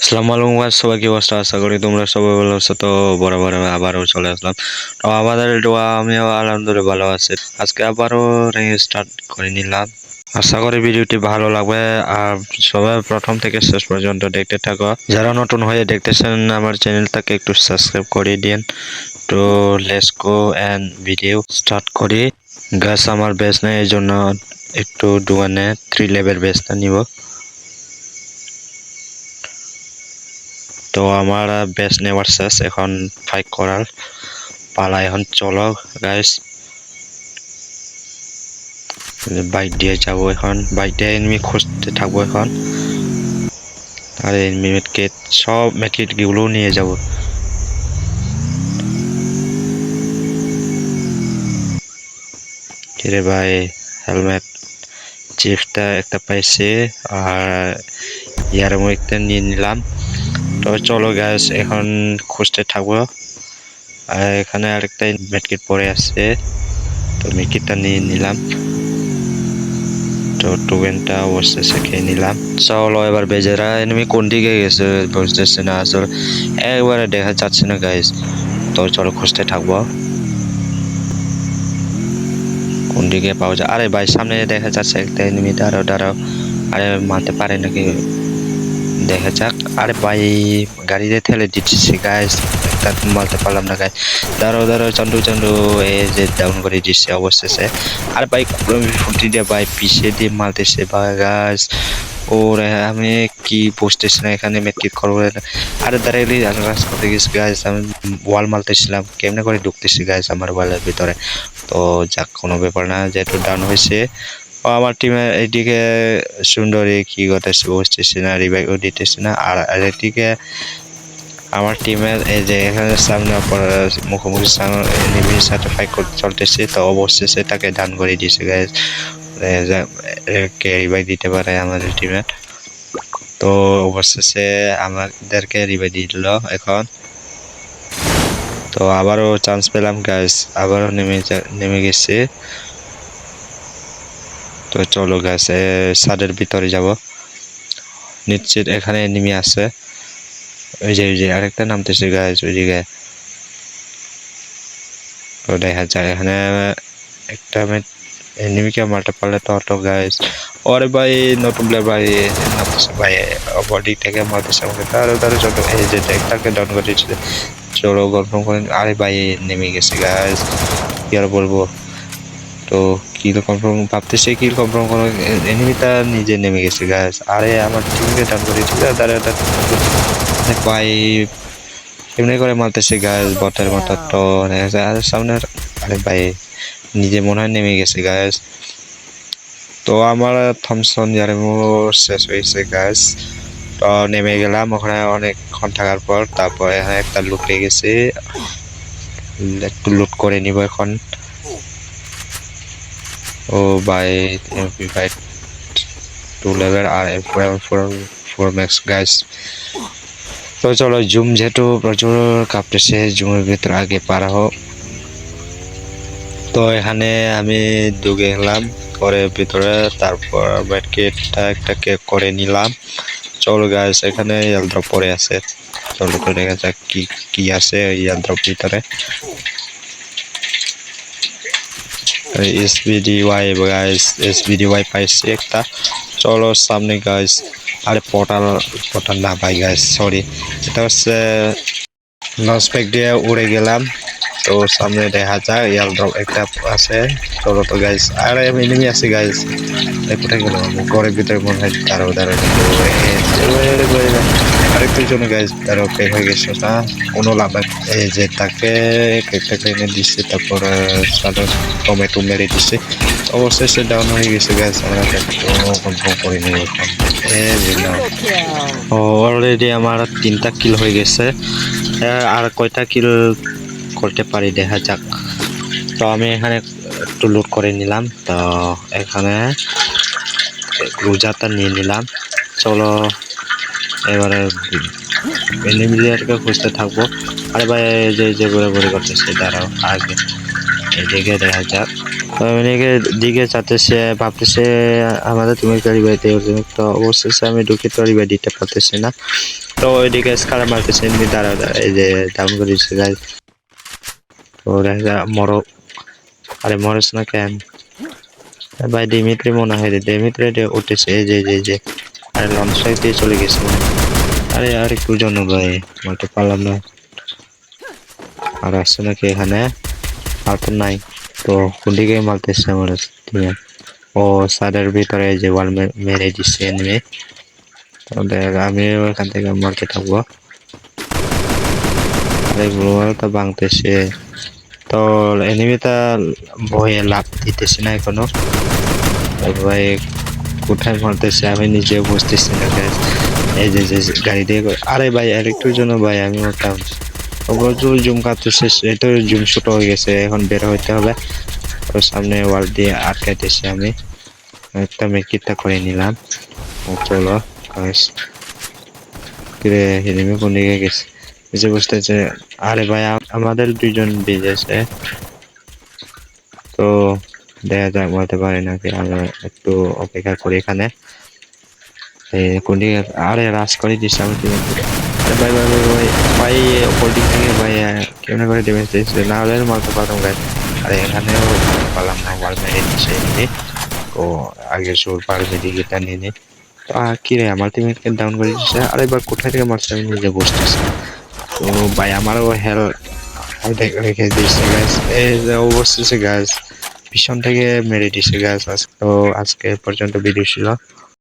আসসালামু আলাইকুম সবাই কি অবস্থা? আশা করি তোমরা সবাই ভালো আছো। তো বরাবর আবারও চলে আসলাম। তো আমাদের দোয়া, আমিও আলহামদুলিল্লাহ ভালো আছি। আজকে আবারও স্টার্ট করে নিলাম। আশা করি ভিডিওটি ভালো লাগবে। আর সবাই প্রথম থেকে শেষ পর্যন্ত দেখতে থাকো। যারা নতুন হয়ে দেখতেছেন, আমার চ্যানেলটাকে একটু সাবস্ক্রাইব করে দিন তো let's go and video start করি। গাছ আমার বেস নেই, এই জন্য একটু দোকানে থ্রি লেভেল বেসটা নিব। তো আমার বেস্ট নেওয়ার শেষ, এখন ফাইট করার পালা এখন চলো গাইস বাইক দিয়ে যাব এখন বাইক দিয়ে এনিমি খুঁজতে থাকব এখন। আর এনিমি মেটকেট সব মেটকেটগুলো নিয়ে যাব। কিরে ভাই হেলমেট চিপসটা একটা পাইছি, আর ইয়ারমো একটা নিয়ে নিলাম। তো চলো গ্যাস এখন খুঁজতে থাকব। আর এখানে আরেকটা মেটকিট পড়ে আছে। তো মেটকিটটা নিয়ে নিলাম। তো টুবেনটা অবশেষে খেয়ে নিলাম। চলো এবার বেজেরা এনিমি কোন দিকে গেছে বুঝতেছে না আসলে। একবারে দেখা যাচ্ছে না গাইস তো চলো খুঁজতে থাকব। কোন দিকে পাওয়া যায়? আরে ভাই, সামনে দেখা যাচ্ছে একটা এনিমি দাঁড়াও দাঁড়াও। আরে মানতে পারে নাকি? দেখা যাক। আরে ভাই, গাড়িতে ঠেলে দিচ্ছি গাইস একটা মারতে পারলাম না গাইস দাঁড়াও দাঁড়াও, চান্ডু চান্ডু। এই যে ডাউন করে দিচ্ছে অবশেষে। আরে ভাই ফুটি দিয়ে, ভাই পিছিয়ে দিয়ে মারতেছে, ভাই গাছ ওরে, আমি কি বুঝতেছি না, এখানে মেট্রিক করব? আরে দাঁড়াইলি করতে গেছি গাছ আমি ওয়াল মারতেছিলাম। কেমনে করে ঢুকতেছি গাছ আমার ওয়ালের ভিতরে? তো যাক, কোনো ব্যাপার না, যেহেতু ডাউন হয়েছে আমার টিমের এইদিকে সুন্দরী কি করতেছে বুঝতেছি না রিভাইভও দিতেছে না। আর এদিকে আমার টিমের এই যে এখানে সামনে মুখোমুখি এনিমির সাথে ফাইট করতে চলতেছে, তো অবশেষে তাকে ডান করে দিয়েছে গাইজ কে রিভাই দিতে পারে আমাদের টিমের তো অবশেষে আমাদেরকে রিভাই দিয়ে দিল এখন। তো আবারও চান্স পেলাম গাইজ আবারও নেমে নেমে গেছে। তো চলো গাছ সাদের ভিতরে যাব। নিশ্চিত এখানে এনিমি আছে ওই যে ওই যে, আরেকটা নামতেছে গাছ ওই জায়গায় তো দেখা যায় এখানে একটা এনিমিকে মারতে পারলে তো অটো গাইস ওরে ভাই, নতুন প্লেয়ার ভাই, নামতেছে ভাই বডি থেকে মারতেছে আমাকে। তারও তারও চলো, এই যে একটাকে ডাউন করে চলো কনফার্ম করেন আরে ভাই, নেমে গেছে গাইস কি আর বলব? তো কিল কনফার্ম ভাবতেছে কিল কনফার্ম করো এনিমিটা নিজে নেমে গেছে গাছ আরে, আমার টিমকে ডান করে দিচ্ছে দাঁড়া ভাই, এমনি করে মারতেছে গাছ বটের মাথার তো আর সামনে আরে ভাই, নিজে মনে হয় নেমে গেছে গাছ তো আমার থমসন জারেমো শেষ হয়েছে গাছ তো নেমে গেলাম, ওখানে অনেকক্ষণ থাকার পর, তারপর একটা লুট পেয়ে গেছে। একটু লুট করে নিব এখন। ও by MP by two level R four four max guys তো চলো জুম যেহেতু প্রচুর কাঁপতেছে জুমের ভিতরে আগে পারা হোক তো এখানে আমি ঢুকে গেলাম পরে ভিতরে তারপর ব্যাটকেটটা একটা কেক করে নিলাম। চলো গাইস এখানে ইয়ালড্রপ পরে আছে। চলো তো দেখা যাক কি কি আছে ইয়ালড্রপ ভিতরে। এসবিডিওয়াই গাইস এসবিডিওয়াই পাইছি একটা। চলো সামনে গাইস আরে পটাল পটাল না ভাই গাইস সরি এটা হচ্ছে প্যাক দিয়ে উড়ে গেলাম। তো সামনে দেখা যায় ইয়াল ড্রপ একটা আছে। চলো তো গাইস আর এনিমি আছে গাইস কোথায় গেল? ঘরের ভিতরে মনে হয় দাঁড়াও দাঁড়াও আরেকটু জন্য গাইস দাঁড়াও পে হয়ে গেছে না কোনো লাভ এই যে তাকে কেকটা এনে দিচ্ছে তারপর টমেটো মেরে দিচ্ছে অবশেষে ডাউন হয়ে গেছে গাইস আমরা কনফার্ম করে নিব। অলরেডি আমার তিনটা কিল হয়ে গেছে। আর কয়টা কিল করতে পারি, দেখা যাক। তো আমি এখানে একটু লুট করে নিলাম। তো এখানে রোজাটা নিয়ে নিলাম। চলো, এবারে এনিমিলিয়ারকে খুঁজতে থাকব। আরে ভাই যে যে ঘুরে ঘুরে করতেছে, দাঁড়াও, আগে এদিকে দেখা যাক। তো এদিকে দিকে চাচ্ছে ভাবতেছে, আমাদের তুমি গাড়ি বাড়িতে তো অবশেষে আমি ঢুকে তো গাড়ি দিতে পারতেছি না। তো ওইদিকে স্কার মারতেছে এমনি দাঁড়া দাঁড়া এই যে ডাউন করে দিচ্ছে তো দেখা যায় মরো। আরে মরস না কেন? ভাই, দিমিত্রি মনে হয় দিমিত্রি উঠেছে। এই যে যে যে। আরে লঞ্চ দিয়ে চলে গেছে। মনে আরে, আর একটু জন্য ভাই? মারতে পারলাম না। আর আসছে নাকি এখানে? আর তো নাই। তো কোন দিকে মারতেছে আমার ও সাইডের ভিতরে যে ওয়াল মেরে দিচ্ছে এনিমি তো দেখ আমি ওখান থেকে মারতে থাকব। আরে গ্লোয়াল তো ভাঙতেছে। তো এনিমিটা ভয়ে লাভ দিতেছে না এখনও। ভাই কোথায় মারতেছে, আমি নিজেও বুঝতেছি না। এই যে যে গাড়ি দিয়ে আরে ভাই, আর একটুর জন্য ভাই, আমি ওটা ওগুলো জুম কাটতেছে এটা জুম ছোট হয়ে গেছে, এখন বের হইতে হবে। ওর সামনে ওয়াল দিয়ে আটকাইতেছি আমি। একটা মেকিটটা করে নিলাম। চলো। কিরে হিরিমি কোন দিকে গেছে? এই যে বুঝতেছে আরে ভাই আমাদের দুইজন বেজেছে তো দেখা যাক, বলতে পারি নাকি আমরা একটু অপেক্ষা করি এখানে। আরে রাস করে দিচ্ছে আমি ভাই ভাই ভাই ভাই ভাই থেকে ভাই কেমন করে দিয়েছে? না হলে মারতে পারতাম আরে এখানেও পারলাম না ওয়াল মেরে দিচ্ছে এমনি আগে সুর নিয়ে তো কি রে, আমার টিমমেটকে ডাউন করে দিচ্ছে আরে এবার কোথায় থেকে মারছে, আমি নিজে বুঝতেছি না। তো ভাই, আমারও হেল রেখে দিচ্ছে গাছ এই যে বসতেছে গাছ পিছন থেকে মেরে দিছে গাছ তো আজকে পর্যন্ত ভিডিও ছিল।